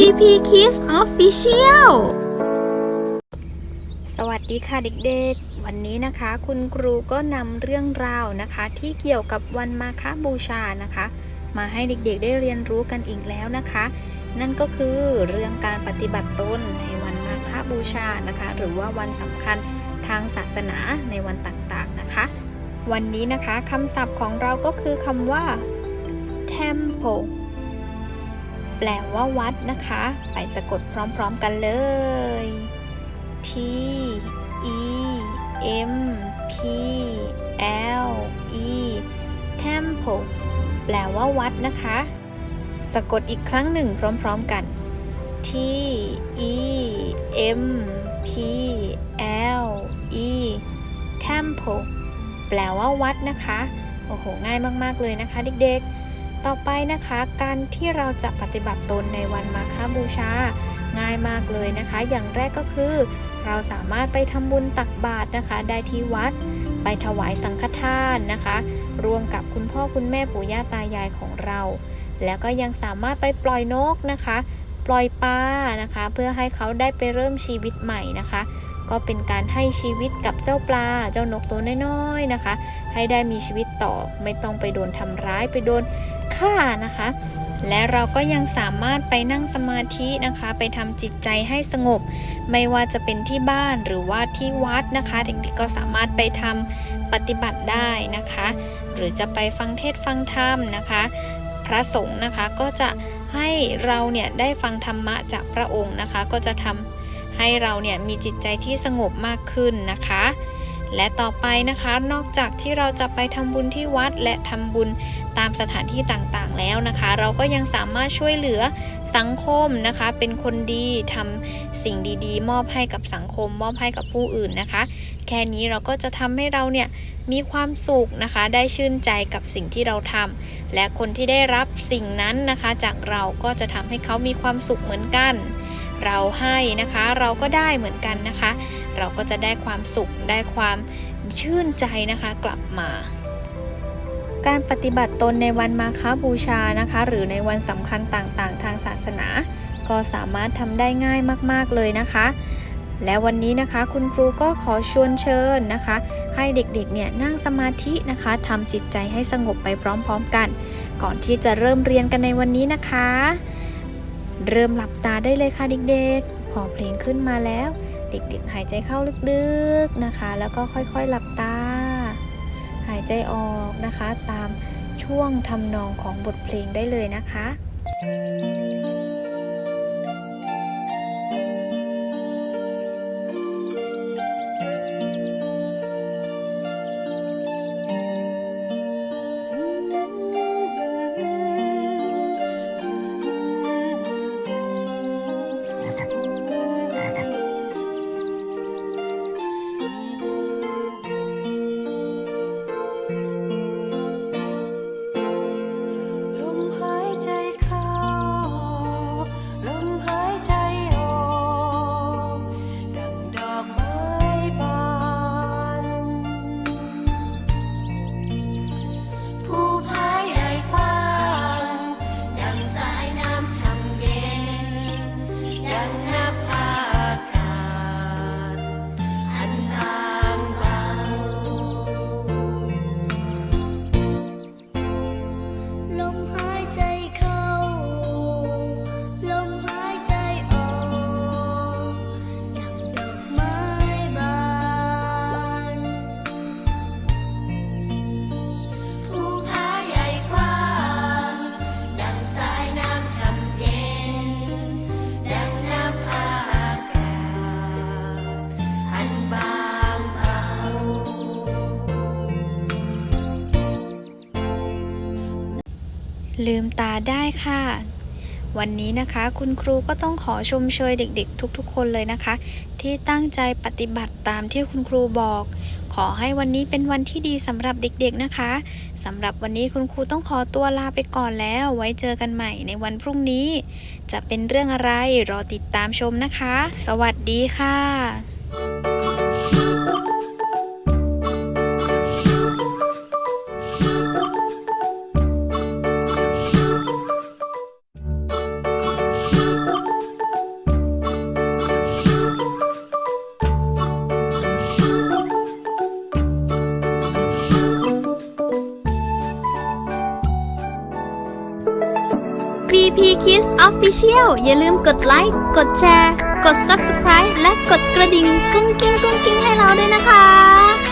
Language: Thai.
BP Kids Official สวัสดีค่ะเด็กๆ วันนี้นะคะ คุณครูก็นำเรื่องราวนะคะ ที่เกี่ยวกับวันมาฆบูชานะคะ มาให้เด็กๆได้เรียนรู้กันอีกแล้วนะคะ นั่นก็คือเรื่องการปฏิบัติตนในวันมาฆบูชานะคะ หรือว่าวันสำคัญทางศาสนาในวันต่างๆนะคะ วันนี้นะคะคำศัพท์ของเราก็คือคำว่า temple แปลว่าวัดนะคะ ไปสะกดพร้อมๆกันเลย T E M P L E temple แปลว่าวัดนะคะ สะกดอีกครั้งหนึ่งพร้อมๆกัน T E M P L E temple แปลว่าวัดนะคะ โอ้โห ง่ายมากๆเลยนะคะเด็กๆ ต่อไปนะคะการที่เราจะปฏิบัติตนในวันมาฆบูชา ง่ายมากเลยนะคะ อย่างแรกก็คือ เราสามารถไปทำบุญตักบาตรนะคะ ได้ที่วัด ไปถวายสังฆทานนะคะรวมกับคุณพ่อคุณแม่ปู่ย่าตายายของเรา แล้วก็ยังสามารถไปปล่อยนกนะคะ ปล่อยปลานะคะ เพื่อให้เขาได้ไปเริ่มชีวิตใหม่นะคะ ก็เป็นการให้ชีวิตกับเจ้าปลา เจ้านกตัวน้อยๆนะคะ ให้ได้มีชีวิตต่อไม่ต้องไปโดนทำร้ายไปโดนฆ่านะคะ และเราก็ยังสามารถไปนั่งสมาธินะคะ ไปทำจิตใจให้สงบ ไม่ว่าจะเป็นที่บ้านหรือว่าที่วัดนะคะ เด็กๆก็สามารถไปทำปฏิบัติได้นะคะ หรือจะไปฟังเทศฟังธรรมนะคะ พระสงฆ์นะคะก็จะให้เราเนี่ยได้ฟังธรรมะจากพระองค์นะคะ ก็จะทำ ให้เราเนี่ยมีจิตใจที่สงบมากขึ้นนะคะ และต่อไปนะคะนอกจากที่เราจะไปทำบุญที่วัดและทำบุญตามสถานที่ต่างๆ แล้วนะคะ เราก็ยังสามารถช่วยเหลือสังคมนะคะ เป็นคนดีทำสิ่งดีๆ มอบให้กับสังคม มอบให้กับผู้อื่นนะคะ แค่นี้เราก็จะทำให้เราเนี่ยมีความสุขนะคะ ได้ชื่นใจกับสิ่งที่เราทำและคนที่ได้รับสิ่งนั้นนะคะ จากเราก็จะทำให้เขามีความสุขเหมือนกัน เราให้นะคะเราก็ได้เหมือนกันนะคะ เราก็จะได้ความสุขได้ความชื่นใจนะคะกลับมา การปฏิบัติตนในวันมาฆบูชานะคะ หรือในวันสำคัญต่างๆ ทางศาสนา ก็สามารถทำได้ง่ายมากๆเลยนะคะและวันนี้นะคะคุณครูก็ขอชวนเชิญนะคะ ให้เด็กๆเนี่ยนั่งสมาธินะคะทำจิตใจให้สงบไปพร้อมๆกัน ก่อนที่จะเริ่มเรียนกันในวันนี้นะคะ เริ่มหลับตาได้เลยค่ะเด็กๆ พอเพลงขึ้นมาแล้ว เด็กๆ หายใจเข้าลึกๆนะคะ แล้วก็ค่อยๆหลับตา หายใจออกนะคะ ตามช่วงทำนองของบทเพลงได้เลยนะคะล ลืมตาได้ค่ะ วันนี้นะคะคุณครูก็ต้องขอชมเชยเด็กๆ ทุกๆ คนเลยนะคะ ที่ตั้งใจปฏิบัติตามที่คุณครูบอก ขอให้วันนี้เป็นวันที่ดีสำหรับเด็กๆนะคะสำหรับวันนี้คุณครูต้องขอตัวลาไปก่อนแล้ว ไว้เจอกันใหม่ในวันพรุ่งนี้ จะเป็นเรื่องอะไรรอติดตามชมนะคะ สวัสดีค่ะ Kiss Official อย่าลืมกดไลค์ กดแชร์ กด Subscribe และกดกระดิ่งกุ้งกิ้งกุ้งกิ้งให้เราด้วยนะคะ